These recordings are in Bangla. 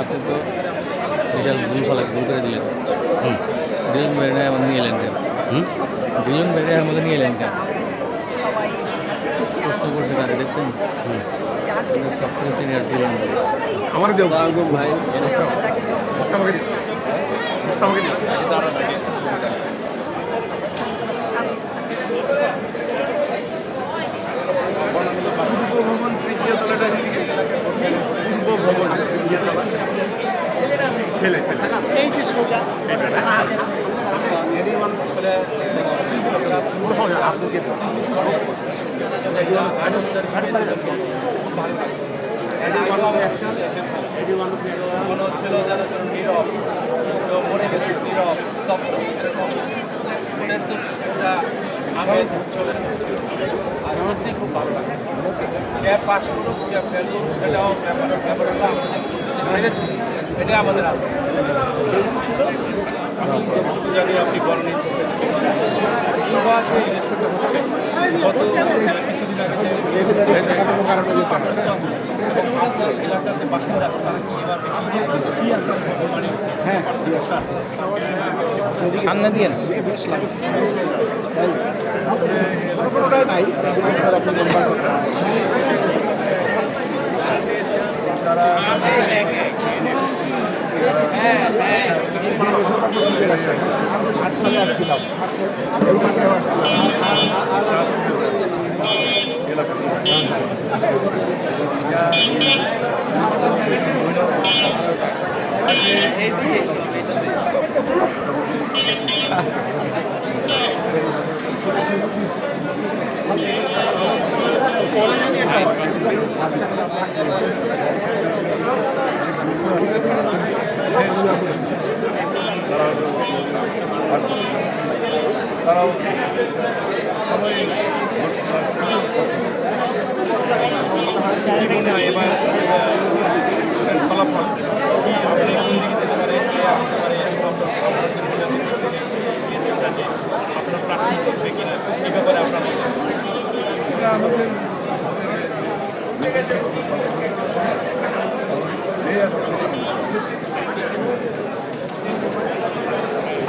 আপনি তো বিশাল ভুল ফলা ভুল করে দিলেন। হুম দুজন বেড়ে আমার নিয়ে এলেন কেন? হুম? দুজন বেড়ে আমার মধ্যে নিয়ে এলেন কেন? প্রশ্ন করছে তারা দেখছেন? সব থেকে সিনিয়র দিলেন আমার দেও। ভাই আমাকে আমাকে দিও। ছেলে ছেলে এই যে সোজা। মনে গেছে নীরব স্তব্ধ এরকম মনের তো একটা আমেজ চলে আর সত্যি খুব ভালো লাগে। ক্যাব পাস করুক ক্যাব ফেল করুক সেটাও ব্যাপার ব্যাপার হলো আমাদের মেরেছে এটাই আমাদের আনন্দ আমি যতটুকু জানি আপনি বলেন গত কিছুদিন আগে এলাকাতে বাসিন্দা তারা কি এবার মানে সামনে দিয়ে তারাও কি মনে হয় এবার আহ, ফলাফল আপনি কোন দিকে যেতে পারে কে আসতে পারে এরকম আমরা সমালোচনা করে এই চিন্তাটি আপনার প্রার্থী করবে কিনা এই ব্যাপারে আপনার এটা আমাদের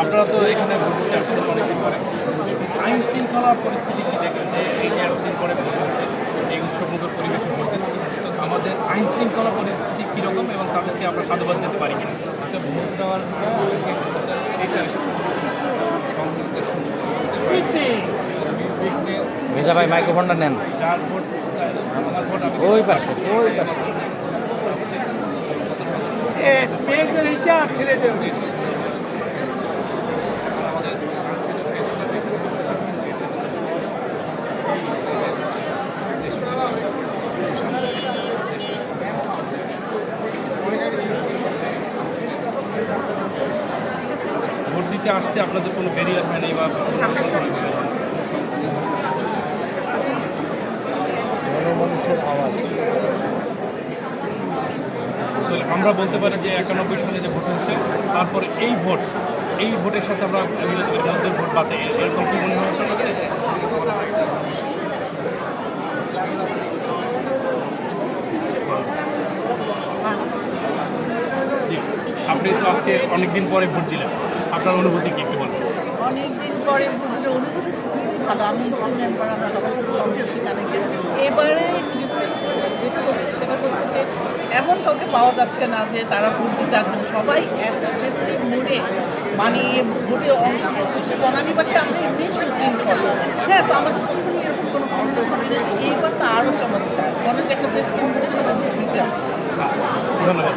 আপনারা তো এখানে ভোট আসছেন অনেকদিন পরে আইন শৃঙ্খলা পরিস্থিতি কি দেখেন যে এই যে এতদিন পরে এই উৎসবমুখর পরিবেশে ভোট দিচ্ছি আমাদের আইন শৃঙ্খলা পরিস্থিতি কীরকম এবং তাদেরকে আমরা সাধুবাদ দিতে পারি কিনা? ভোট দেওয়ার এটা ভেজা ভাই, মাইক্রোফোনটা নেন। ওই পাশে ওই পাশে। ভোট দিতে আসতে আপনাদের কোনো ব্যারিয়ার হয় নাই বা আমরা বলতে পারি যে একানব্বই সালে যে ভোট হয়েছে, তারপরে এই ভোট, এই ভোটের সাথে আমরা আমাদের ভোট বাদে এরকম কি মনে হয় আপনি তো আজকে অনেকদিন পরে ভোট দিলেন। আপনার অনুভূতি কি, একটু বলবেন। অনেকদিন পরে ভোটের অনুভূতি খুবই ভালো আমি ইসি মেম্বার আমরা সবার সাথে কম বেশি কানেক্টেড এবারে ডিফারেন্স যেটা হচ্ছে সেটা হচ্ছে যে এমন কাউকে পাওয়া যাচ্ছে না যে তারা ভোট দিতে আসছেন সবাই একটা মুডে মানে ভোটে অংশগ্রহণ করছে বনানী পাশে আমরা এমনি সুশৃঙ্খল। হ্যাঁ তো আমাদের কখনই এরকম কোনো প্রবলেম হবে না। এইবার তো আরও চমৎকার। মনে হচ্ছে একটা ফেস্টিভ মুডে সবাই ভোট দিতে ধন্যবাদ।